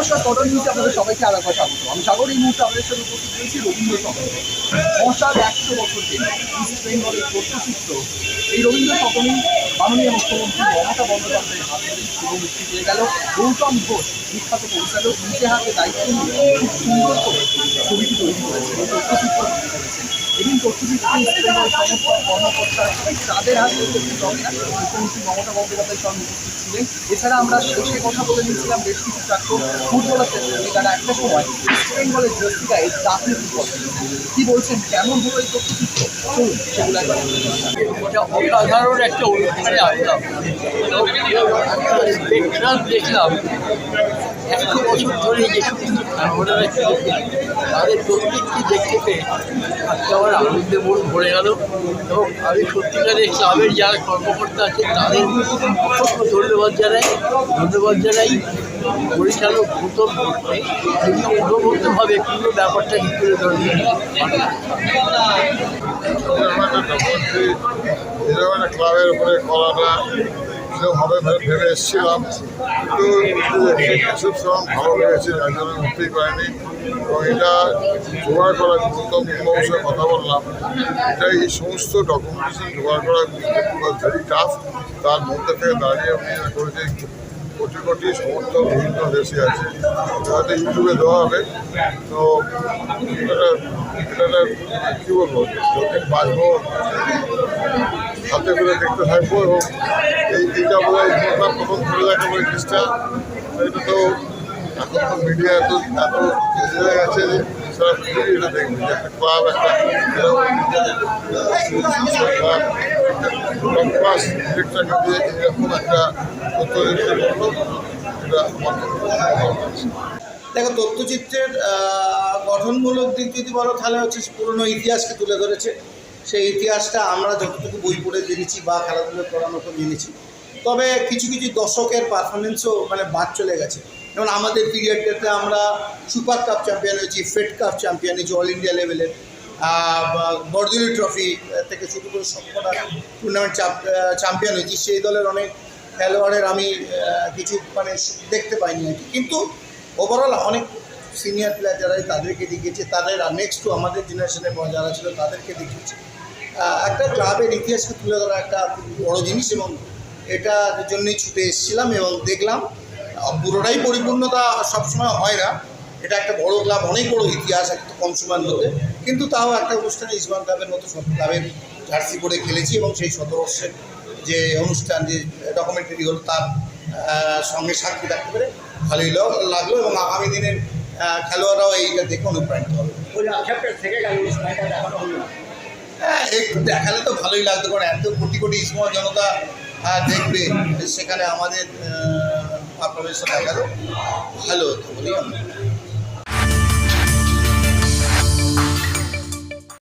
নমস্কার কটন নিউজে আপনাদের সবাইকে আর একবার স্বাগত। আমি সাগর, এই মুহূর্তে আপনাদের সাথে উপস্থিত হয়েছি রবীন্দ্র মশার একশো বছর দিন ইস্ট বেঙ্গলের তথ্যচিত্র এই রবীন্দ্র সদনে মাননীয় মুখ্যমন্ত্রী মমতা বন্দ্যোপাধ্যায়ের হাত শুভ মুক্তি পেয়ে গেল। গৌতম ঘোষ বিখ্যাত পরিচালক নিজে হাতে দায়িত্ব নিয়ে খুব সুন্দর করে ছবিটি তৈরি করেছেন, এই তথ্যচিত্র তৈরি করেছেন। এদিন তথ্যচিত্রে সমস্ত কর্মকর্তা তাদের হাত ধরে মুখ্যমন্ত্রী মমতা বন্দ্যোপাধ্যায়ের সঙ্গে উপস্থিত ছিলেন। এছাড়া আমরা শেষে কথা বলে নিয়েছিলাম বেশ কিছু চারটো ফুটবলারদের সঙ্গে যারা একটা সময় ইস্ট বেঙ্গলের জার্সিগায়ে জাতীয় ফুটবল। কি বলছেন? কেমন হলো এই তথ্যচিত্র? চলুন সেগুলো একবার অসাধারণ একটা দেখলাম দেখলাম একশো বছর ধরে যে তাদের প্রত্যেকটি দেখতে পেয়ে আজকে আমার আনন্দে মন ভরে গেল এবং আমি সত্যিকারে ক্লাবের যারা কর্মকর্তা আছেন তাদের অসংখ্য ধন্যবাদ জানাই। ধন্যবাদ জানাই পরিচালক গৌতম ঘোষকে যিনি অন্যভাবে পুরো ব্যাপারটাকে তুলে ধরলেন। ক্লাবের উপরে করাটা ভে- ভেবে এসেছিলাম, কিন্তু এসব সময় ভালো লেগেছে, যার জন্য উঠতেই পারেনি এবং এটা জোগাড় করা গুরুত্বপূর্ণ সঙ্গে কথা বললাম। এটা এই সমস্ত ডকুমেন্টেশন জোগাড় করা ভেরি টাফ তার মধ্যে থেকে দাঁড়িয়ে যেটা করেছে কোটি কোটি সমর্থক বিভিন্ন দেশে আছে হয়তো ইউটিউবে দেওয়া হবে। তো এটা এটা কী বলব? হাতে করে দেখতে থাকব এবং এই বোধ হয় প্রথম খুলে দেখা বলে জিনিসটা। এটা তো এখন তো মিডিয়া এত এত হয়ে গেছে যে সারা পৃথিবী এটা দেখবে। যে একটা ক্লাব একটা ক্লাস ডিরেক্টরকে দিয়ে এরকম একটা তথ্য এটা আমার দেখো, তথ্যচিত্রের গঠনমূলক দিক যদি বলো, তাহলে হচ্ছে পুরনো ইতিহাসকে তুলে ধরেছে। সেই ইতিহাসটা আমরা যতটুকু বই পড়ে জেনেছি বা খেলাধুলো করানোর পর জেনেছি। তবে কিছু কিছু দর্শকের পারফরমেন্সও মানে বাদ চলে গেছে। যেমন আমাদের পিরিয়ডটাতে আমরা সুপার কাপ চ্যাম্পিয়ন হয়েছি, ফেড কাপ চ্যাম্পিয়ন হয়েছি অল ইন্ডিয়া লেভেলের বর্দুলি ট্রফি থেকে শুরু করে সবকটা টুর্নামেন্ট চ্যাম্পিয়ন হয়েছি। সেই দলের অনেক খেলোয়াড়ের আমি কিছু মানে দেখতে পাইনি আর কি। কিন্তু ওভারঅল অনেক সিনিয়র প্লেয়ার যারা তাদেরকে দেখিয়েছে তাদের নেক্সট টু আমাদের জেনারেশনের যারা ছিল তাদেরকে দেখিয়েছে। একটা ক্লাবের ইতিহাসকে তুলে ধরা একটা বড় জিনিস এবং এটার জন্যই ছুটে এসেছিলাম এবং দেখলাম পুরোটাই পরিপূর্ণতা সবসময় হয় না। এটা একটা বড় ক্লাব অনেক বড় ইতিহাস একটা কম সময়ের মধ্যে। কিন্তু তাও একটা অনুষ্ঠানে ইসমান ক্লাবের মতো সব ক্লাবের জার্সি পরে খেলেছি এবং সেই শতবর্ষের যে অনুষ্ঠান, যে ডকুমেন্টারি হলো তার সঙ্গে সাক্ষী থাকতে পেরে ভালোই লাগল এবং আগামী দিনের খেলোয়াড়রাও এইটা দেখে অনুপ্রাণিত হবে। হ্যাঁ একটু দেখালে তো ভালোই লাগতো কারণ এত কোটি কোটি স্মল জনতা দেখবে সেখানে আমাদের পারফরমেন্সটা দেখাল ভালো হতো বলি আমি